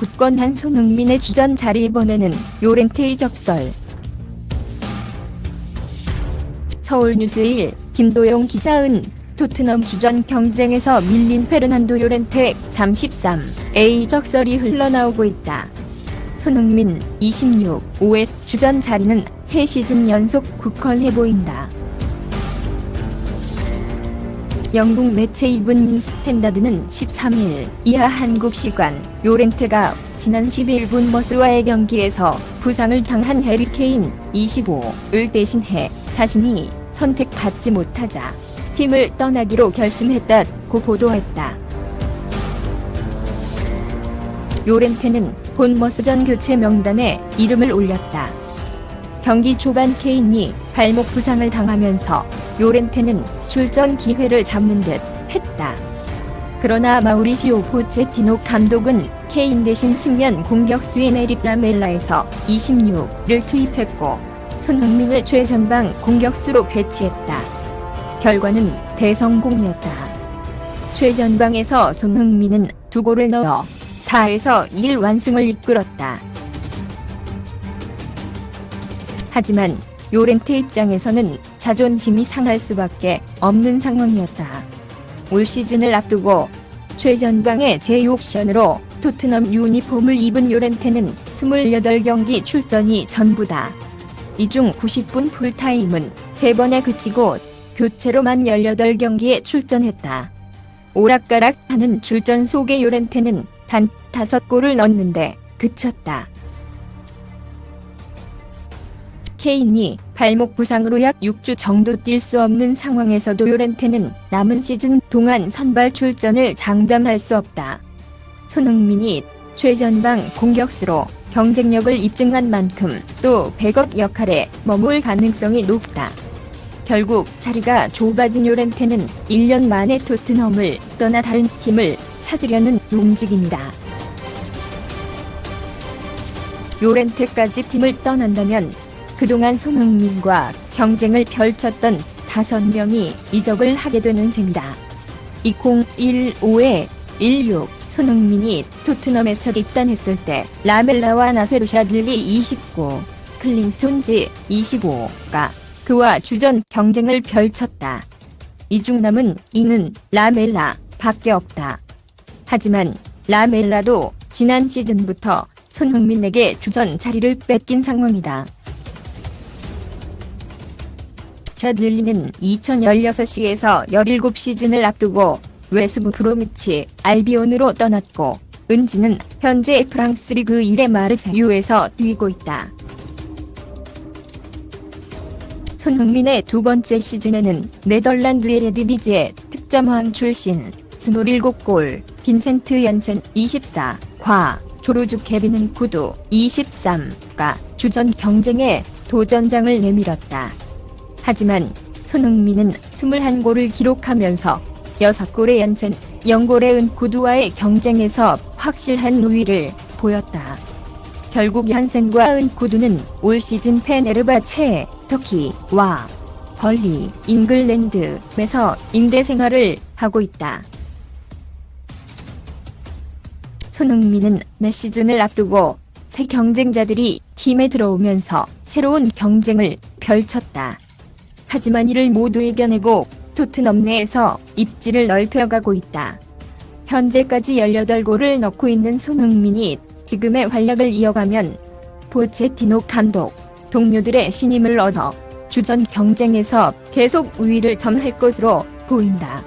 굳건한 손흥민의 주전 자리 이번에는 요렌테의 접설. 서울뉴스일 김도영 기자 은 토트넘 주전 경쟁에서 밀린 페르난도 요렌테 33A 적설이 흘러나오고 있다. 손흥민 26, 5의 주전 자리는 3시즌 연속 굳건해 보인다. 영국 매체 이브닝 스탠다드는 13일 이하 한국 시간 요렌테가 지난 11분 머스와의 경기에서 부상을 당한 해리케인 25을 대신해 자신이 선택받지 못하자 팀을 떠나기로 결심했다고 보도했다. 요렌테는 본머스전 교체 명단에 이름을 올렸다. 경기 초반 케인이 발목 부상을 당하면서 요렌테는 출전 기회를 잡는 듯 했다. 그러나 마우리시오 포체티노 감독은 케인 대신 측면 공격수인 에릭 라멜라에서 26를 투입했고 손흥민을 최전방 공격수로 배치했다. 결과는 대성공이었다. 최전방에서 손흥민은 두 골을 넣어 4에서 1 완승을 이끌었다. 하지만 요렌테 입장에서는 자존심이 상할 수밖에 없는 상황이었다. 올 시즌을 앞두고 최전방의 제옵션으로 토트넘 유니폼을 입은 요렌테는 28경기 출전이 전부다. 이 중 90분 풀타임은 3번에 그치고 교체로만 18경기에 출전했다. 오락가락하는 출전 속의 요렌테는 단 5골을 넣었는데 그쳤다. 케인이 발목 부상으로 약 6주 정도 뛸 수 없는 상황에서도 요렌테는 남은 시즌 동안 선발 출전을 장담할 수 없다. 손흥민이 최전방 공격수로 경쟁력을 입증한 만큼 또 백업 역할에 머물 가능성이 높다. 결국 자리가 좁아진 요렌테는 1년 만에 토트넘을 떠나 다른 팀을 찾으려는 움직임이다. 요렌테까지 팀을 떠난다면 그동안 손흥민과 경쟁을 펼쳤던 5명이 이적을 하게 되는 셈이다. 2015에 16 손흥민이 토트넘에 첫 입단했을 때 라멜라와 나세루 샤들리 29, 클린톤지 25가 그와 주전 경쟁을 펼쳤다. 이중 남은 이는 라멜라 밖에 없다. 하지만 라멜라도 지난 시즌부터 손흥민에게 주전 자리를 뺏긴 상황이다. 샤들리는 2016시에서 17시즌을 앞두고 웨스브 프로미치 알비온으로 떠났고 은지는 현재 프랑스 리그 1의 마르세유에서 뛰고 있다. 손흥민의 두 번째 시즌에는 네덜란드의 레드비지의 특점왕 출신 27골, 빈센트 연센 24, 과 조르주 케빈은 구두 23가 주전 경쟁에 도전장을 내밀었다. 하지만 손흥민은 21골을 기록하면서 6골의 연센, 0골의 은구두와의 경쟁에서 확실한 우위를 보였다. 결국 연센과 은구두는 올 시즌 페네르바체, 터키와 벌리, 잉글랜드에서 임대 생활을 하고 있다. 손흥민은 매 시즌을 앞두고 새 경쟁자들이 팀에 들어오면서 새로운 경쟁을 펼쳤다. 하지만 이를 모두 이겨내고 토트넘 내에서 입지를 넓혀가고 있다. 현재까지 18골을 넣고 있는 손흥민이 지금의 활약을 이어가면 포체티노 감독, 동료들의 신임을 얻어 주전 경쟁에서 계속 우위를 점할 것으로 보인다.